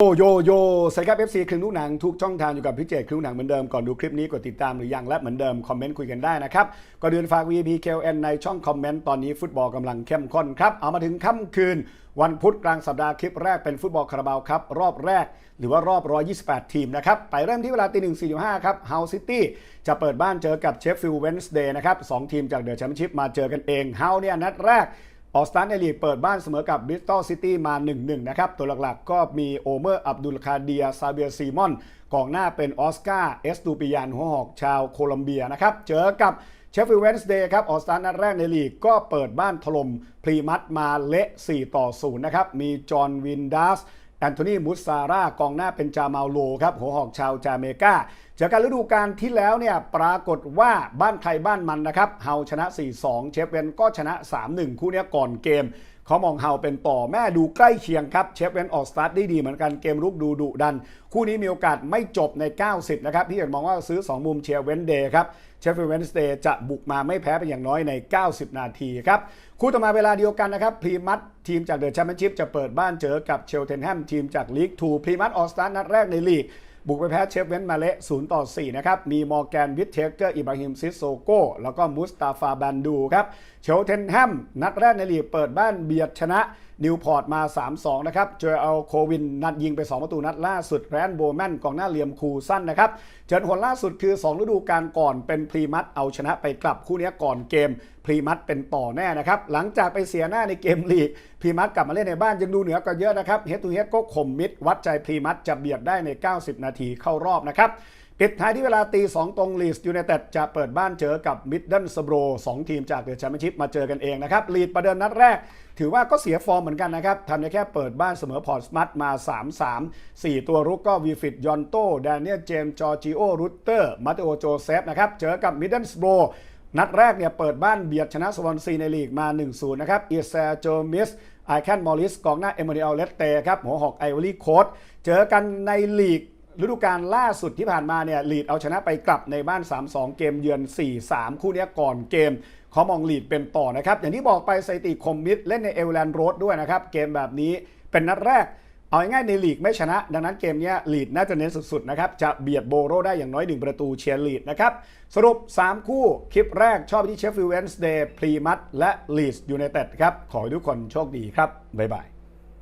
โยโยโยสวัสดีครับ FC ครึ่งลูกหนังทุกช่องทางอยู่กับพี่เจครึ่งลูหนังเหมือนเดิมก่อนดูคลิปนี้กดติดตามหรือยังและเหมือนเดิมคอมเมนต์คุยกันได้นะครับก็เดือนฝาก VP KLN ในช่องคอมเมนต์ตอนนี้ฟุตบอลกำลังเข้มข้นครับ เอามาถึงค่ำคืน วันพุธกลางสัปดาห์คลิปแรกเป็นฟุตบอลคาราบาวครับ รอบแรก หรือว่ารอบ 128 ทีมนะครับ ไปเริ่มที่เวลาตีหนึ่งสี่ห้าครับเฮาซิตี้จะเปิดบ้านเจอกับเชฟฟิลด์เวนส์เดย์นะครับสองทีมจากเดอะแชมเปี้ยนชิพมาเจอกันเองเฮาเนี่ยนัดแรก ออสตันในลีกเปิดบ้านเสมอกับบริสตอลซิตี้มา 1-1 นะครับ ตัวหลักๆก็มีโอเมอร์อับดุลคาเดียซาเบียซีมอนกองหน้าเป็นออสการ์เอสตูปิยานหัวหอกชาวโคลัมเบียนะครับ เจอกับเชฟฟิลด์เวนส์เดย์ครับ ออสตันนัดแรกในลีกก็เปิดบ้านถล่มพรีมัตมาเละ 4 ต่อ 0 นะครับ มีจอห์นวินดัสแอนโทนีมุสซาร่ากองหน้าเป็นจามาโลครับหัวหอกชาวจาเมกา จากการฤดูกาลที่แล้วเนี่ยปรากฏว่าบ้านใครบ้านมันนะครับเฮาชนะ 4-2 เชฟเวนก็ชนะ 3-1 คู่นี้ก่อนเกมเขามองเฮาเป็นต่อแม่ดูใกล้เคียงครับเชฟเวนออกสตาร์ทได้ดีเหมือนกันเกมรุกดูดุดัน คู่นี้มีโอกาสไม่จบใน 90 นะครับพี่เอกมองว่าซื้อ 2 มุมเชียร์เวนเดย์ครับเชฟเวนสเดย์จะบุกมาไม่แพ้เป็นอย่างน้อยใน 90 นาทีครับคู่ต่อมาเวลาเดียวกันนะครับพรีมัตทีมจากเดอะแชมเปี้ยนชิพจะเปิดบ้านเจอกับเชลเทนแฮมทีมจากลีก2พรีมัตออกสตาร์ทนัดแรกในลีก บุกไปแพ้เชฟเวนมาเละ0ต่อ4นะครับมีมอร์แกนวิทเทเกอร์อิบราฮิมซิสโซโกแล้วก็มุสตาฟาบันดูครับเชลเทนแฮมนัดแรกในลีกเปิดบ้านเบียดชนะนิวพอร์ตมา 3-2 นะครับเจอเอาโควินนัดยิงไป 2 ประตูนัดล่าสุดแรนโบแมนกองหน้าเหลี่ยมคูสั้นนะครับเจอผลล่าสุดคือ 2 ฤดูกาลก่อนเป็นพรีมัตเอาชนะไปกลับคู่นี้ก่อนเกม พรีมัตเป็นต่อแน่นะครับ หลังจากไปเสียหน้าในเกมลีก พรีมัตกลับมาเล่นในบ้านยังดูเหนือกว่าเยอะนะครับเฮดทูเฮดก็ข่มมิดวัดใจพรีมัตจะเบียดได้ใน 90 นาทีเข้ารอบนะครับปิดท้ายที่เวลาตี 2 ตรงลีสยูไนเต็ดจะเปิดบ้านเจอกับมิดเดิลสโบรสองทีมจากเดอะแชมเปี้ยนชิพมาเจอกันเองนะครับลีดประเดิมนัดแรก ถือว่าก็เสียฟอร์มเหมือนกันนะครับทำได้แค่เปิดบ้านเสมอพอร์ตสมัตมา 3-3 4 ตัวรุกก็วีฟิตยอนโตแดเนียลเจมจอร์จิโอรูเตอร์มาเตโอโจเซฟนะครับเจอกับมิดเดิลสโบรนัดแรกเนี่ยเปิดบ้านเบียดชนะสวอนซีในลีกมา 1-0 นะครับเอเซโจมิสไอแคนมอริสกองหน้าเอม a น u เอลเลตเตครับหัวหอกไอวอรี่โค้ดเจอกันในลีก ฤดูกาลล่าสุดที่ผ่านมาเนี่ยลีดเอาชนะไปกลับในบ้าน 3-2 เกมเยือน 4-3 คู่นี้ก่อนเกมเขามองลีดเป็นต่อนะครับ อย่างที่บอกไปสถิติคมมิดเล่นในเอลแลนด์โรดด้วยนะครับ เกมแบบนี้เป็นนัดแรก เอาง่ายในลีกไม่ชนะ ดังนั้นเกมนี้ลีดน่าจะเน้นสุดๆนะครับ จะเบียดโบโรได้อย่างน้อย 1 ประตูเชียร์ลีดนะครับ สรุป 3 คู่คลิปแรกชอบที่เชฟฟิลด์เวนส์เดย์พรีมัตและลีดยูไนเต็ดครับขอให้ทุกคนโชคดีครับบ๊ายบาย